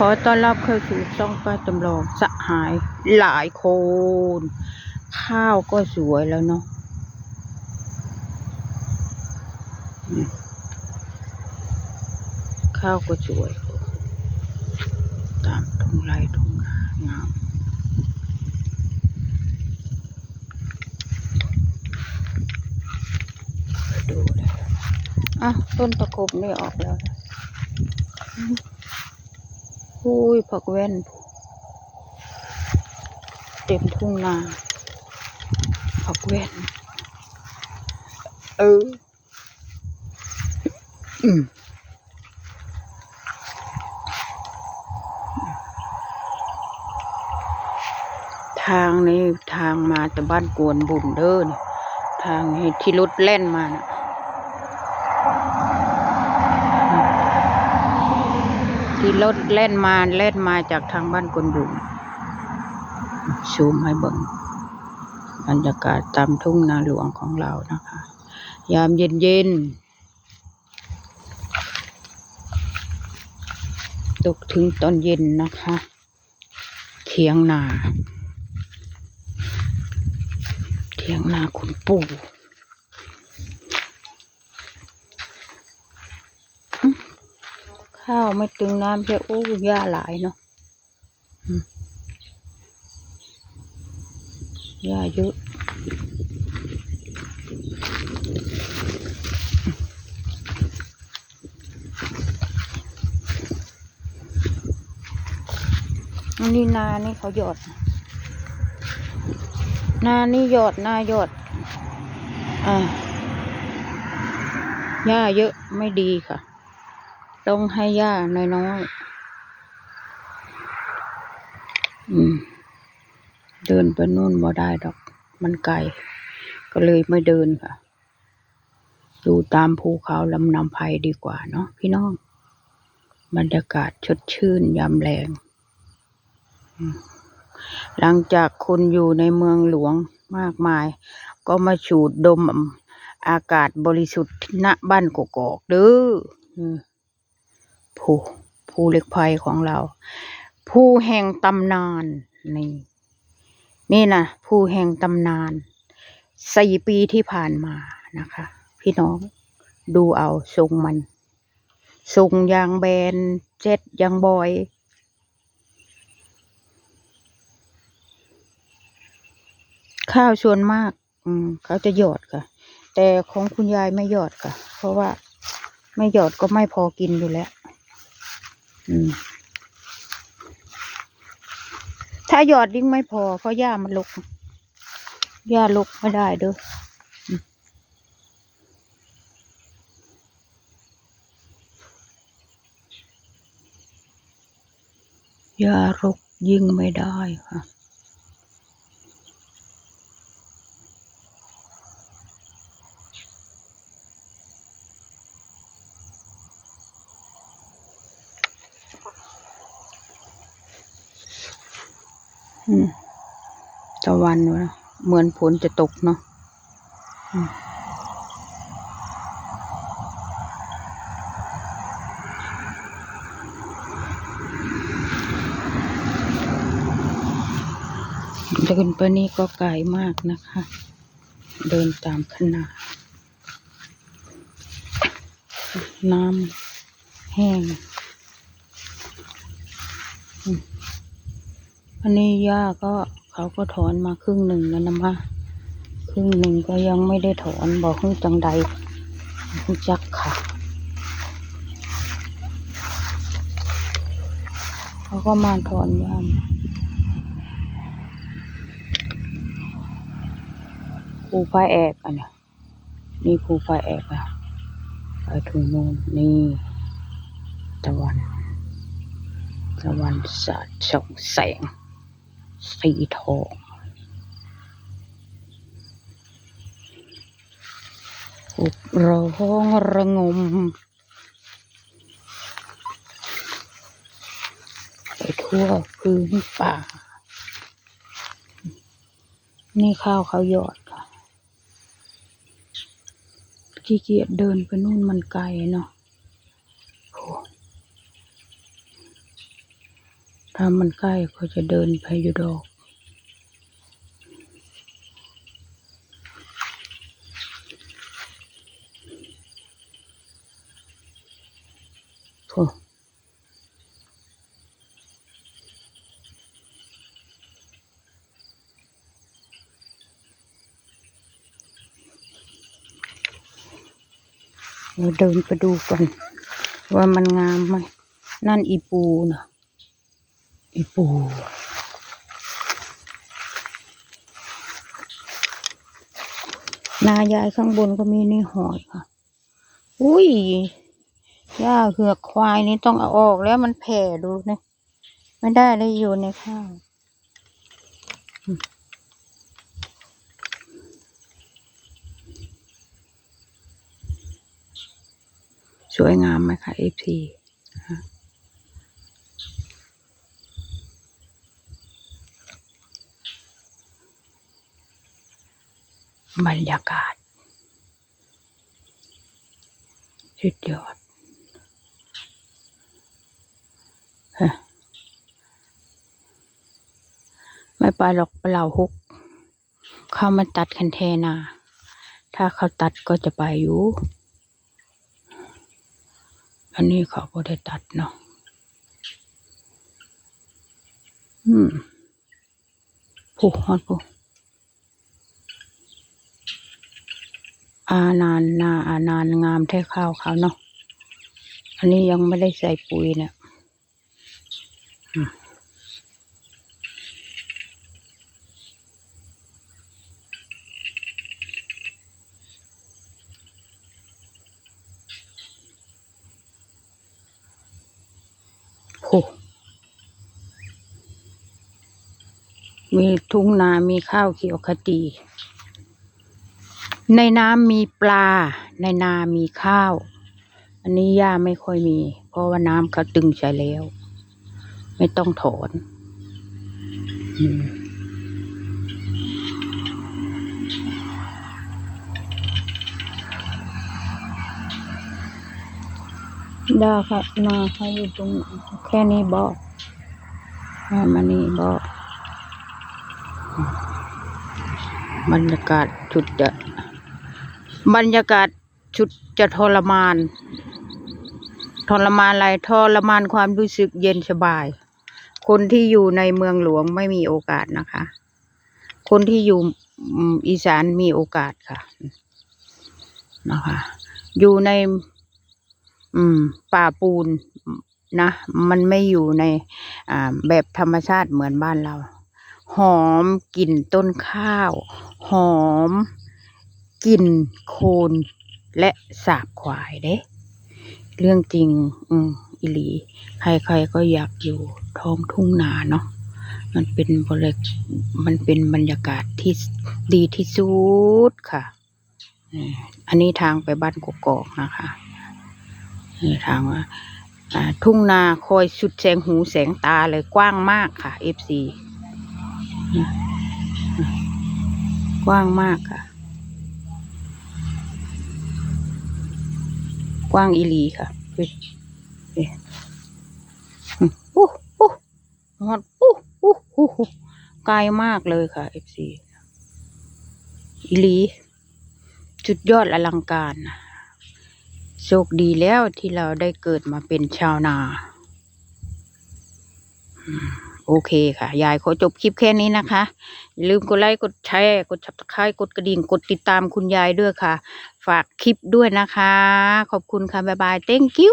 ขอต้อนรับเข้าสู่ช่องป้าจำลองสหายหลายคน ข้าวก็สวยแล้วเนาะข้าวก็สวย ตามทุ่งไร่ทุ่งนางามดูเลยอะต้นตะขบนี่ออกแล้ว นะอืมอุ้ยผักแว่น เต็มทุ่งนาผักแว่น เออทางนี้ทางมาจากบ้านกวนบุญเด้อนี่ทางที่รถแล่นมานะ ที่รถแล่นมาแล่นมาจากทางบ้านกวนบุญซูมให้เบิ่งบรรยากาศตามทุ่งนาหลวงของเรานะคะ ยามเย็นเย็นตกถึงตอนเย็นนะคะเทียงนาเทียงนาคุณปู่อื้อ ข้าวไม่ตึงน้ำใช่โอ้หญ้าหลายเนาะหญ้าเยอะอันนี้นานี่เขาหยอด นานี่หยอดนาหยอด อ่าหญ้าเยอะไม่ดีค่ะ ต้องให้หญ้าน้อยๆอืม เดินไปนู่นบ่ได้ดอก มันไกล ก็เลยไม่เดินค่ะดูตามภูเขาลำนำไพดีกว่าเนาะพี่น้อง บรรยากาศชดชื่นยามแรงหลังจากคนอยู่ในเมืองหลวงมากมาย ก็มาสูดดมอากาศบริสุทธิ์ณบ้านกกอกเด้อ ภูภูเหล็กไฟของเรา ภูแห่งตำนานนี่นี่นะภูแห่งตำนานสี่ปีที่ผ่านมานะคะ พี่น้องดูเอาทรงมันทรงยางแบนเจ็ดยางบอยข้าวส่วนมาก อืม เขาจะหยอดค่ะ แต่ของคุณยายไม่หยอดค่ะ เพราะว่าไม่หยอดก็ไม่พอกินอยู่แล้ว ถ้าหยอดยิ่งไม่พอ เพราะหญ้ามันลกหญ้าลกไม่ได้เด้อหญ้ารกยิ่งไม่ได้ค่ะ ตะวันวะเหมือนฝนจะตกเนาะเดินไปนี่ก็ไกลมากนะคะ เดินตามขนาดน้ำแห้ง อันนี้ย่าก็เขาก็ถอนมาครึ่งหนึ่งแล้วนะมาครึ่งหนึ่งก็ยังไม่ได้ถอนบอกให้จังใดให้จักค่ะ เขาก็มาถอนย่ามภูพาแอกอันเนี้ยนี่ภูพาแอกอะไปถึงน่นนี่ตะวันตะวันสาดส่องแสง สีทองอุบร้องระงม ไปทั่วพื้นป่า นี่ข้าวเขาหยอดค่ะขี้เกียจเดินไปนู่นมันไกลเนาะโห ถ้ามันใกล้ก็จะเดินไปอยู่ดอก โอ้เราเดินไปดูกัน ว่ามันงามไหม นั่นอีปูนะ อีปูนายายข้างบนก็มีนี่หอยค่ะ อุ้ยหญ้าเหือกควายนี่ต้องเอาออกแล้วมันแผ่ดูนะไม่ได้เลยอยู่ในข้าวสวยงามไหมคะเอฟซี บรรยากาศ สุดยอดไม่ไปหรอกเปล่าฮุก เขามาตัดคันเทนา ถ้าเขาตัดก็จะไปอยู่ อันนี้เขาก็ได้ตัดเนาะอืมผูฮอดผู อานานนาอานานงามแท้ข้าวเขาเนาะ อันนี้ยังไม่ได้ใส่ปุ๋ยเนี่ยอืมโหมีทุ่งนา มีข้าวเขียวขจี ในน้ำมีปลา ในนามีข้าว อันนี้หญ้าไม่ค่อยมี เพราะว่าน้ำเขาตึงใช้แล้ว ไม่ต้องถอนได้ค่ะนาเขาอยู่ตรงแค่นี้บอกให้มานี่บอกบรรยากาศชุดจะ บรรยากาศชุดจะทรมาน ทรมานอะไรทรมานความรู้สึกเย็นสบาย คนที่อยู่ในเมืองหลวงไม่มีโอกาสนะคะ คนที่อยู่อีสานมีโอกาสค่ะ นะคะ อยู่ใน อืม ป่าปูนนะ มันไม่อยู่ในแบบธรรมชาติเหมือนบ้านเรา หอมกลิ่นต้นข้าว หอม กลิ่นโคลนและสาบควายเด้ เรื่องจริง อืมอิลี ใครๆก็อยากอยู่ท้องทุ่งนาเนาะมันเป็นบริมันเป็นบรรยากาศที่ดีที่สุดค่ะ อันนี้ทางไปบ้านกกอกนะคะนี่ทางว่าทุ่งนาคอยสุดแสงหูแสงตาเลยกว้างมากค่ะ FC กว้างมากค่ะ กว้างอีลีค่ะเฮ้ยเฮ้ยอืมอู้อู้ฮอดอู้อู้อู้อู้ไกลมากเลยค่ะ FC อีลี จุดยอดอลังการ โชคดีแล้วที่เราได้เกิดมาเป็นชาวนา อืม โอเคค่ะ ยายขอจบคลิปแค่นี้นะคะอย่าลืมกดไลค์กดแชร์กดชับตะไคร้กดกระดิ่งกดติดตามคุณยายด้วยค่ะ ฝากคลิปด้วยนะคะ ขอบคุณค่ะ บ๊ายบาย thank you